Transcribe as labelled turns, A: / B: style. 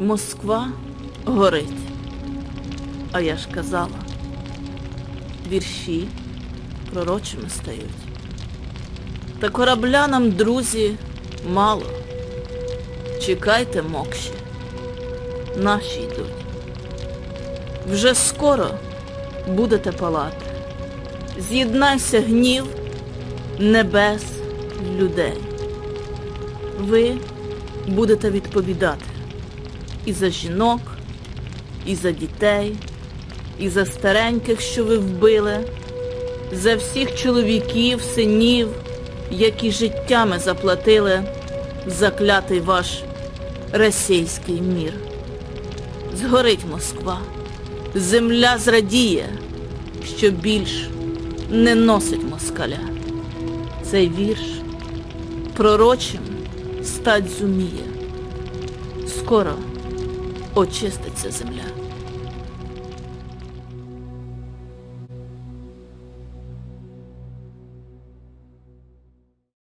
A: Москва горить. А я ж казала, вірші пророчими стають. Та корабля нам, друзі, мало. Чекайте мокші, наші йдуть. Вже скоро будете палати. З'єднайся гнів небес, людей. Ви будете відповідати і за жінок, і за дітей, і за стареньких, що ви вбили, за всіх чоловіків, синів, які життями заплатили заклятий ваш російський мір. Згорить Москва, земля зрадіє, що більш не носить москаля. Цей вірш пророчим стать зуміє. Скоро очиститься земля.